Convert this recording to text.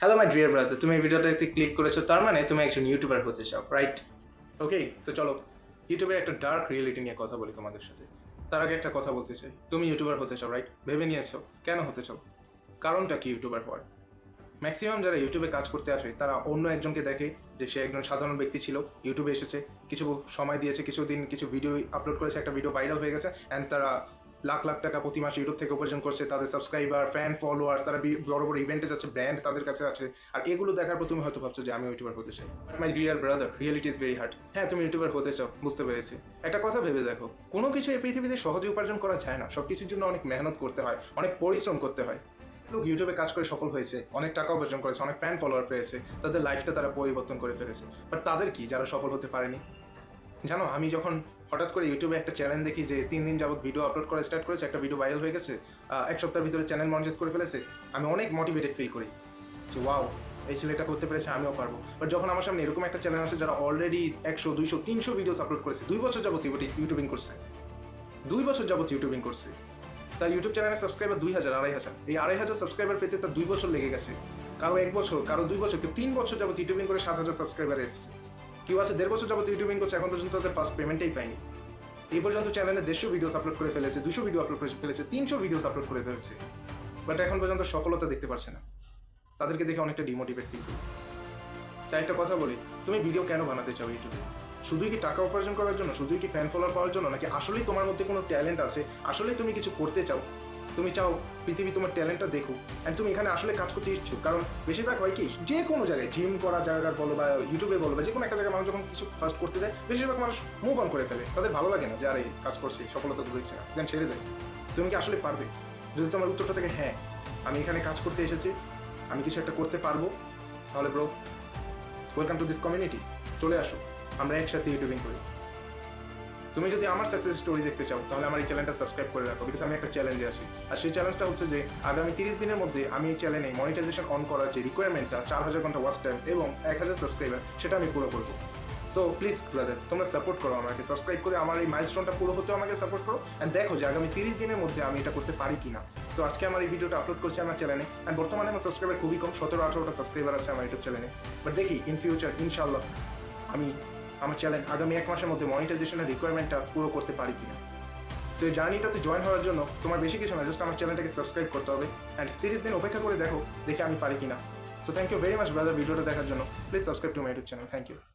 Hello my dear brother তুমি এই ভিডিওটাতে ক্লিক করেছ, তার মানে তুমি একজন ইউটিউবার হতে চাও রাইট ওকে তো চলো। ইউটিউবের একটা ডার্ক রিয়েলিটি নিয়ে কথা বলি তোমাদের সাথে। তার আগে একটা কথা বলতে চাই। তুমি ইউটিউবার হতে চাও রাইট ভেবে নিয়েছো? কেন হতে চাও? কারণটা কি ইউটিউবার হওয়ার? ম্যাক্সিমাম যারা ইউটিউবে কাজ করতে আসে, তারা অন্য একজনকে দেখে যে সে একজন সাধারণ ব্যক্তি ছিল ইউটিউবে এসেছে, কিছু সময় দিয়েছে, কিছুদিন কিছু ভিডিও আপলোড করেছে, একটা ভিডিও ভাইরাল হয়ে গেছে অ্যান্ড তারা লাখ লাখ টাকা প্রতি মাসে ইউটিউব থেকে উপার্জন করছে, তাদের সাবস্ক্রাইবার ফ্যান ফলোয়ার্স তারা বড় বড় ইভেন্টে যাচ্ছে ব্র্যান্ড তাদের কাছে আছে। আর এগুলো দেখার পর তুমি হয়তো ভাবছ যে আমি ইউটিউবার হতে চাই। My dear brother reality is very hard হ্যাঁ তুমি ইউটিউবার হতে চাও, বুঝতে পেরেছি। একটা কথা ভেবে দেখো, কোনো কিছু এই পৃথিবীতে সহজে উপার্জন করা যায় না। সব কিছুর জন্য অনেক মেহনত করতে হয়, অনেক পরিশ্রম করতে হয়। লোক ইউটিউবে কাজ করে সফল হয়েছে, অনেক টাকা উপার্জন করেছে, অনেক ফ্যান ফলোয়ার পেয়েছে, তাদের লাইফটা তারা পরিবর্তন করে ফেলেছে। বাট তাদের কি, যারা সফল হতে পারেনি? জানো, আমি যখন হঠাৎ করে ইউটিউবে একটা চ্যানেল দেখি যে তিন দিন যাবত ভিডিও আপলোড করা স্টার্ট করেছে, একটা ভিডিও ভাইরাল হয়ে গেছে এক সপ্তাহের ভিতরে চ্যানেল মনিটাইজ করে ফেলেছে, আমি অনেক মোটিভেটেড ফিল করি যে ওয়াও এই ছেলেটা করতে পেরেছে, আমিও পারব। বাট যখন আমার সামনে এরকম একটা চ্যানেল আসে যারা অলরেডি একশো, দুইশো, তিনশো ভিডিওস আপলোড করেছে, দুই বছর যাবত ইউটিউবিং করছে, দুই বছর যাবত ইউটিউবিং করছে, তার ইউটিউব চ্যানেলের সাবস্ক্রাইবার দুই হাজার, আড়াই হাজার, এই আড়াই হাজার সাবস্ক্রাইবার পেতে তার দুই বছর লেগে গেছে, কারও এক বছর, কারও দুই বছর, কেউ তিন বছর যাবত ইউটিউবিং করে সাত হাজার সাবস্ক্রাইবার এসেছে। কেউ আছে দেড় বছর যাবত ইউটিউবিং করছে, এখন পর্যন্ত তাদের ফার্স্ট পেমেন্টেই পায়নি। এই পর্যন্ত চ্যানেলে দেড়শো ভিডিওস আপলোড করে ফেলেছে, দুশো ভিডিও আপলোড করে ফেলেছে, তিনশো ভিডিওস আপলোড করে ফেলেছে। বাট এখন পর্যন্ত সফলতা দেখতে পারছে না। তাদেরকে দেখে অনেকটা ডিমোটিভেট করি তাই একটা কথা বলি, তুমি ভিডিও কেন বানাতে চাও ইউটিউবে শুধুই কি টাকা উপার্জন করার জন্য, শুধুই কি ফ্যান ফলোয়ার পাওয়ার জন্য, নাকি আসলেই তোমার মধ্যে কোনো ট্যালেন্ট আছে, আসলেই তুমি কিছু করতে চাও? তুমি চাও পৃথিবী তোমার ট্যালেন্টটা দেখো অ্যান্ড তুমি এখানে আসলে কাজ করতে ইচ্ছুক, কারণ বেশিরভাগ হয় কি, যে কোনো জায়গায় জিম করা জায়গার বলো বা ইউটিউবে বলো বা যে কোনো একটা জায়গায় মানুষ যখন কিছু ফার্স্ট করতে যায়, বেশিরভাগ মানুষ মুভ অন করে ফেলে। তাদের ভালো লাগে না যে, আরে, কাজ করছি, সফলতা ধরেছে না দেন ছেড়ে দেয়। তুমি কি আসলে পারবে? যদি তোমার উত্তরটা থেকে হ্যাঁ আমি এখানে কাজ করতে এসেছি, আমি কিছু একটা করতে পারব। তাহলে bro welcome to this community চলে আসো, আমরা একসাথে ইউটিউবিং করি। তুমি যদি আমার সাকসেস স্টোরি দেখতে চাও, তাহলে আমার এই চ্যানেলটা সাবস্ক্রাইব করে রাখো বিকজ আমি একটা চ্যালেঞ্জে আসি আর সেই চ্যালেঞ্জটা হচ্ছে যে, আগামী তিরিশ দিনের মধ্যে আমি এই চ্যানেলে মনিটাইজেশন অন করার যে রিকোয়ারমেন্টটা চার হাজার ঘণ্টা ওয়াচ টাইম এবং এক হাজার সাবস্ক্রাইবার সেটা আমি পুরো করব। তো প্লিজ ব্রাদার তোমরা সাপোর্ট করো আমাকে। সাবস্ক্রাইব করে আমার এই মাইলস্টোনটা পুরো হতেও আমাকে সাপোর্ট করো। অ্যান্ড দেখো যে, আগামী তিরিশ দিনের মধ্যে আমি এটা করতে পারি কিনা। তো আজকে আমার এই ভিডিওটা আপলোড করছি আমার চ্যানেলে অ্যান্ড বর্তমানে আমার সাবস্ক্রাইবার খুবই কম, সতেরো আঠারোটা সাবস্ক্রাইবার আছে আমার ইউটিউব চ্যানেলে বাট দেখি ইন ফিউচার ইনশাল্লাহ আমি আমার চ্যানেল আগামী এক মাসের মধ্যে মনিটাইজেশনের রিকোয়ারমেন্টটা পুরো করতে পারি কিনা। তো এই জার্নিটাতে জয়েন হওয়ার জন্য তোমার বেশি কিছু না জাস্ট আমার চ্যানেলটাকে সাবস্ক্রাইব করতে হবে অ্যান্ড তিরিশ দিন অপেক্ষা করে দেখো, দেখে আমি পারি কিনা। So thank you very much brother ভিডিওটা দেখার জন্য। Please subscribe to my YouTube channel thank you